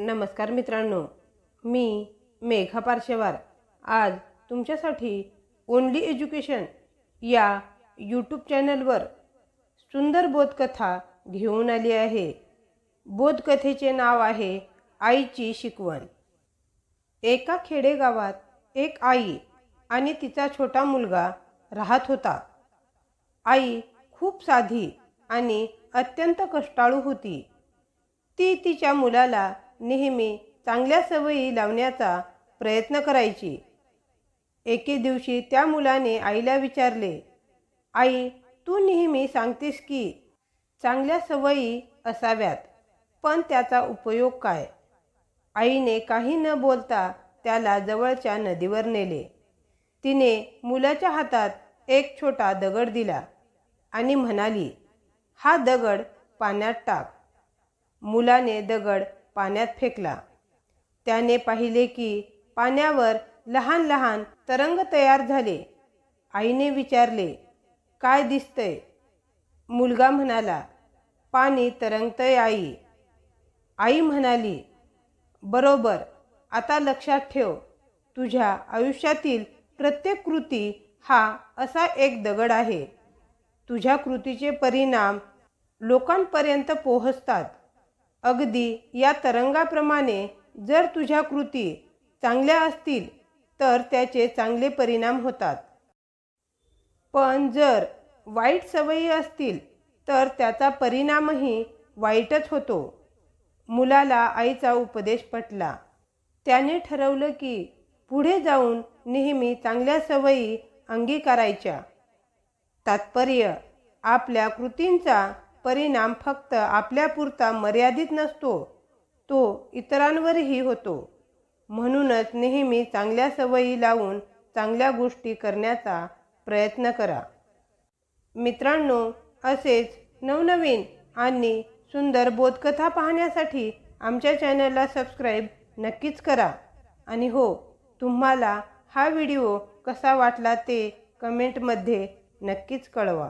नमस्कार मित्रांनो मी मेघा पार्शेवार आज तुमच्यासाठी ओनली एज्युकेशन या यूट्यूब चॅनलवर सुंदर बोधकथा घेऊन आली आहे. बोधकथेचे नाव आहे आईची शिकवण. एका खेडेगावात एक आई आणि तिचा छोटा मुलगा राहत होता. आई खूप साधी आणि अत्यंत कष्टाळू होती. ती तिच्या मुलाला नेहमी चांगल्या सवयी लावण्याचा प्रयत्न करायची. एके दिवशी त्या मुलाने आईला विचारले आई तू नेहमी सांगतेस की चांगल्या सवयी असाव्यात पण त्याचा उपयोग काय? आईने काही न बोलता त्याला जवळच्या नदीवर नेले. तिने मुलाच्या हातात एक छोटा दगड दिला आणि म्हणाली हा दगड पाण्यात टाक. मुलाने दगड पाण्यात फेकला. त्याने पाहिले की पाण्यावर लहान लहान तरंग तयार झाले. आईने विचारले काय दिसतंय? मुलगा म्हणाला पाणी तरंगतय आई. आई म्हणाली बरोबर आता लक्षात ठेव. तुझ्या आयुष्यातील प्रत्येक कृती हा असा एक दगड आहे. तुझ्या कृतीचे परिणाम लोकांपर्यंत पोहोचतात. अगदी या तरंगाप्रमाणे जर तुझ्या कृती चांगल्या असतील तर त्याचे चांगले परिणाम होतात. पण जर वाईट सवयी असतील तर त्याचा परिणामही वाईटच होतो. मुलाला आईचा उपदेश पटला. त्याने ठरवलं की पुढे जाऊन नेहमी चांगल्या सवयी अंगीकारायच्या. तात्पर्य आपल्या कृतींचा परिणाम फक्त आपल्यापुरता मर्यादित नसतो तो इतरांवरही होतो. म्हणूनच नेहमी चांगल्या सवयी लावून चांगल्या गोष्टी करण्याचा प्रयत्न करा. मित्रांनो असेच नवनवीन आणि सुंदर बोधकथा पाहण्यासाठी आमच्या चॅनलला सबस्क्राईब नक्कीच करा. आणि हो तुम्हाला हा व्हिडिओ कसा वाटला ते कमेंटमध्ये नक्कीच कळवा.